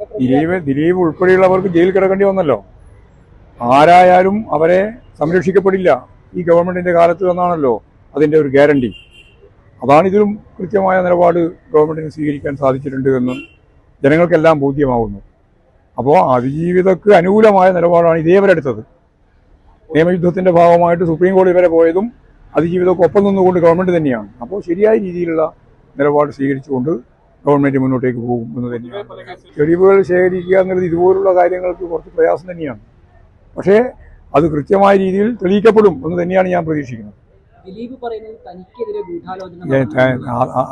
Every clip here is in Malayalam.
ദിലീപ് ദിലീപ് ഉൾപ്പെടെയുള്ളവർക്ക് ജയിൽ കിടക്കേണ്ടി വന്നല്ലോ. ആരായാലും അവരെ സംരക്ഷിക്കപ്പെടില്ല. ഈ ഗവൺമെന്റിന്റെ കാലത്ത് വന്നാണല്ലോ അതിന്റെ ഒരു ഗ്യാരണ്ടി. അതാണ് ഇതിലും കൃത്യമായ നിലപാട് ഗവൺമെന്റിന് സ്വീകരിക്കാൻ സാധിച്ചിട്ടുണ്ട് എന്ന് ജനങ്ങൾക്കെല്ലാം ബോധ്യമാവുന്നു. അപ്പോൾ അതിജീവിതക്ക് അനുകൂലമായ നിലപാടാണ് ഇതേവരെ എടുത്തത്. നിയമയുദ്ധത്തിന്റെ ഭാഗമായിട്ട് സുപ്രീം കോടതി വരെ പോയതും അതിജീവിതക്കൊപ്പം നിന്നുകൊണ്ട് ഗവൺമെന്റ് തന്നെയാണ്. അപ്പോൾ ശരിയായ രീതിയിലുള്ള നിലപാട് സ്വീകരിച്ചുകൊണ്ട് ഗവൺമെന്റ് മുന്നോട്ടേക്ക് പോകും എന്ന് തന്നെയാണ്. തെളിവുകൾ ശേഖരിക്കുക എന്നുള്ളത് ഇതുപോലുള്ള കാര്യങ്ങൾക്ക് കുറച്ച് പ്രയാസം തന്നെയാണ്. പക്ഷേ അത് കൃത്യമായ രീതിയിൽ തെളിയിക്കപ്പെടും എന്ന് തന്നെയാണ് ഞാൻ പ്രതീക്ഷിക്കുന്നത്.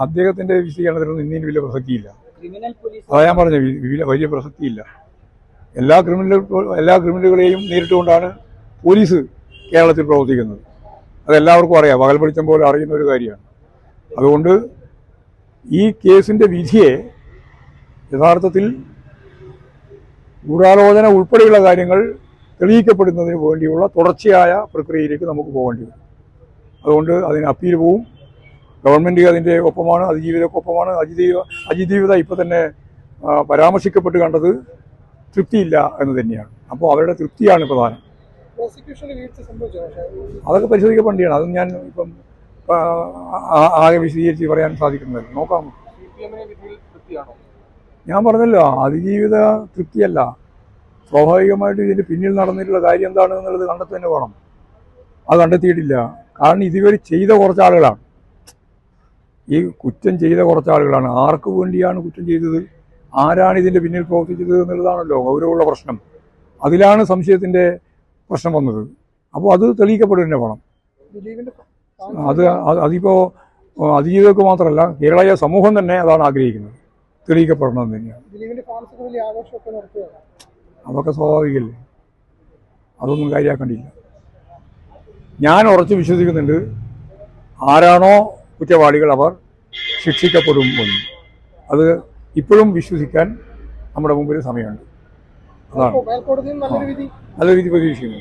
അദ്ദേഹത്തിന്റെ വിശദീകരണത്തിനൊന്നും ഇന്ത്യയിൽ വലിയ പ്രസക്തിയില്ല. അതാ ഞാൻ പറഞ്ഞ വലിയ പ്രസക്തിയില്ല. എല്ലാ ക്രിമിനൽ എല്ലാ ക്രിമിനലുകളെയും നേരിട്ടുകൊണ്ടാണ് പോലീസ് കേരളത്തിൽ പ്രവർത്തിക്കുന്നത്. അതെല്ലാവർക്കും അറിയാം പകൽ വെളിച്ചം പോലെ അറിയുന്ന ഒരു കാര്യമാണ്. അതുകൊണ്ട് ഈ കേസിന്റെ വിധിയെ യഥാർത്ഥത്തിൽ ഗൂഢാലോചന ഉൾപ്പെടെയുള്ള കാര്യങ്ങൾ തെളിയിക്കപ്പെടുന്നതിന് വേണ്ടിയുള്ള തുടർച്ചയായ പ്രക്രിയയിലേക്ക് നമുക്ക് പോകേണ്ടി വരും. അതുകൊണ്ട് അതിന് അപ്പീൽ പോവും. ഗവൺമെന്റ് അതിന്റെ ഒപ്പമാണ് അതിജീവിതക്കൊപ്പമാണ് അതിജീവ അതിജീവിത ഇപ്പൊ തന്നെ പരാമർശിക്കപ്പെട്ട് കണ്ടത് തൃപ്തിയില്ല എന്ന് തന്നെയാണ്. അപ്പോൾ അവരുടെ തൃപ്തിയാണ് പ്രധാനം. അതൊക്കെ പരിശോധിക്കപ്പെടേണ്ടിയാണ് അതും ഞാൻ ഇപ്പം ആകെ വിശദീകരിച്ച് പറയാൻ സാധിക്കുന്നില്ല നോക്കാം. ഞാൻ പറഞ്ഞല്ലോ അതിജീവിത തൃപ്തിയല്ല. സ്വാഭാവികമായിട്ട് ഇതിന്റെ പിന്നിൽ നടന്നിട്ടുള്ള കാര്യം എന്താണ് എന്നുള്ളത് കണ്ടെത്തി തന്നെ വേണം അത് കണ്ടെത്തിയിട്ടില്ല. കാരണം ഇതുവരെ ചെയ്ത കുറച്ച് ആളുകളാണ് ഈ കുറ്റം ചെയ്ത കുറച്ച് ആളുകളാണ് ആർക്ക് വേണ്ടിയാണ് കുറ്റം ചെയ്തത്? ആരാണ് ഇതിന്റെ പിന്നിൽ പ്രവർത്തിച്ചത് എന്നുള്ളതാണല്ലോ ഗൗരവമുള്ള പ്രശ്നം. അതിലാണ് സംശയത്തിന്റെ പ്രശ്നം വന്നത്. അപ്പോൾ അത് തെളിയിക്കപ്പെടുക തന്നെ വേണം അത് അത് അതിപ്പോ അതിജീവിതർക്ക് മാത്രമല്ല കേരളീയ സമൂഹം തന്നെ അതാണ് ആഗ്രഹിക്കുന്നത്. തെളിയിക്കപ്പെടണം എന്ന് തന്നെയാണ്. അതൊക്കെ സ്വാഭാവികല്ലേ അതൊന്നും കാര്യമാക്കേണ്ടിയില്ല ഞാൻ ഉറച്ചു വിശ്വസിക്കുന്നുണ്ട് ആരാണോ കുറ്റവാളികൾ അവർ ശിക്ഷിക്കപ്പെടും എന്ന്. അത് ഇപ്പോഴും വിശ്വസിക്കാൻ നമ്മുടെ മുമ്പിൽ സമയമുണ്ട്. അതാണ്. വിധി. നല്ല രീതി പ്രതീക്ഷിക്കുന്നു.